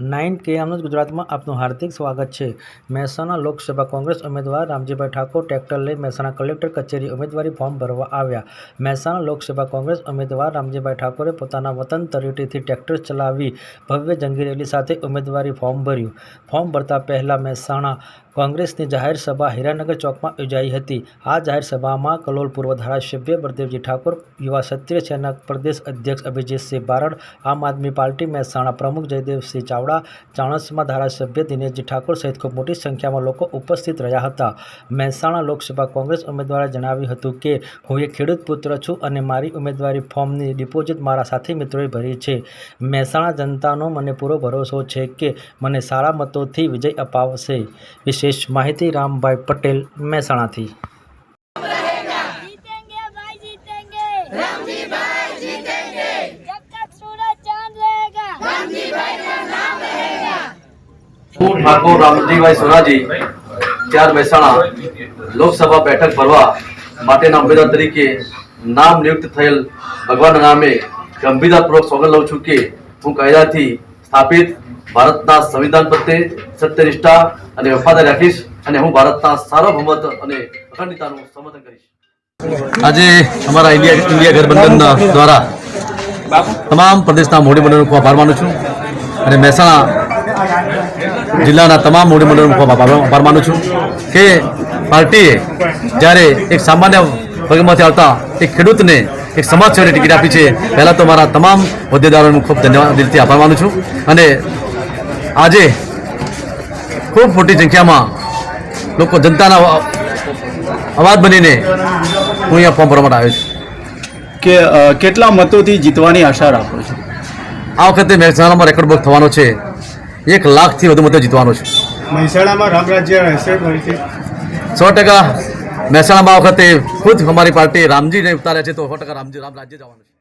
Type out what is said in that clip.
Nine કે એમનું ગુજરાતમાં આપનું હાર્દિક સ્વાગત છે. મહેસાણા લોકસભા કોંગ્રેસ ઉમેદવાર રામજીભાઈ ઠાકોર ટ્રેક્ટર લઈ મહેસાણા કલેક્ટર કચેરી ઉમેદવારી ફોર્મ ભરવા આવ્યા. મહેસાણા લોકસભા કોંગ્રેસ ઉમેદવાર રામજીભાઈ ઠાકોરે પોતાના વતન તરીટીથી ટ્રેક્ટર ચલાવી ભવ્ય જંગી રેલી સાથે ઉમેદવારી ફોર્મ ભર્યું. ફોર્મ ભરતા પહેલાં મહેસાણા કોંગ્રેસની જાહેર સભા હીરાનગર ચોકમાં યોજાઈ હતી. આ જાહેર સભામાં કલોલ પૂર્વ ધારાસભ્ય બળદેવજી ઠાકોર, યુવા ક્ષત્રિય સેના પ્રદેશ અધ્યક્ષ અભિજીતસિંહ બારડ, આમ આદમી પાર્ટી મહેસાણા પ્રમુખ જયદેવસિંહ ચાવડા ચાવડા ચાણસમાં ધારાસભ્ય દિનેશજી ઠાકોર સહિત ખૂબ મોટી સંખ્યામાં લોકો ઉપસ્થિત રહ્યા હતા. મહેસાણા લોકસભા કોંગ્રેસ ઉમેદવારે જણાવ્યું હતું કે હું એક ખેડૂત પુત્ર છું અને મારી ઉમેદવારી ફોર્મની ડિપોઝિટ મારા સાથી મિત્રોએ ભરી છે. મહેસાણા જનતાનો મને પૂરો ભરોસો છે કે મને સારા મતોથી વિજય અપાવશે. વિશેષ માહિતી રામભાઈ પટેલ મહેસાણાથી. રામજી ઠાકોર રામજીભાઈ સોનાજી, ચાર મહેસાણા લોકસભા બેઠક ભરવા માટેના ઉમેદવાર તરીકે નામ નિયુક્ત થયેલ ભગવાનના નામે ગંભીરતાપૂર્વક સોગંદ લઉં છું કે હું કાયદાથી સ્થાપિત ભારતના સંવિધાન પ્રત્યે સત્યનિષ્ઠા અને વફાદારી રાખીશ અને હું ભારતના સાર્વભૌમત અને અખંડિતાનું સમર્થન કરીશ. આજે અમારા ઇન્ડિયા ઇન્ડિયા ગઠબંધન દ્વારા તમામ પ્રદેશના મોડી મંડળનો ખૂબ આભાર માનું છું અને મહેસાણા જિલ્લાના તમામ મોડી મંડળનો ખૂબ આભાર માનું છું કે પાર્ટીએ જ્યારે એક સામાન્ય વર્ગમાંથી આવતા એક ખેડૂતને એક સમાજ સેવાની ટિકિટ આપી છે પહેલાં તો મારા તમામ હોદ્દેદારોનું ખૂબ ધન્યવાદ દિલથી આભાર માનું છું. અને આજે ખૂબ મોટી સંખ્યામાં લોકો જનતાના અવાજ બનીને હું અહીંયા ફોર્મ ભરવા માટે આવ્યો છું. કે કેટલા મતોથી જીતવાની આશા રાખો છો? આ વખતે મહેસાણામાં રેકોર્ડ બ્રેક થવાનો છે. એક લાખથી વધુ મતો જીતવાનો છે. મહેસાણામાં રામ રાજ્ય રહેશે સો ટકા મહેસાણામાં વખતે ખુદ અમારી પાર્ટી રામજીને ઉતાર્યા છે તો સો ટકા રામજી રામ રાજ્ય જવાનું છે.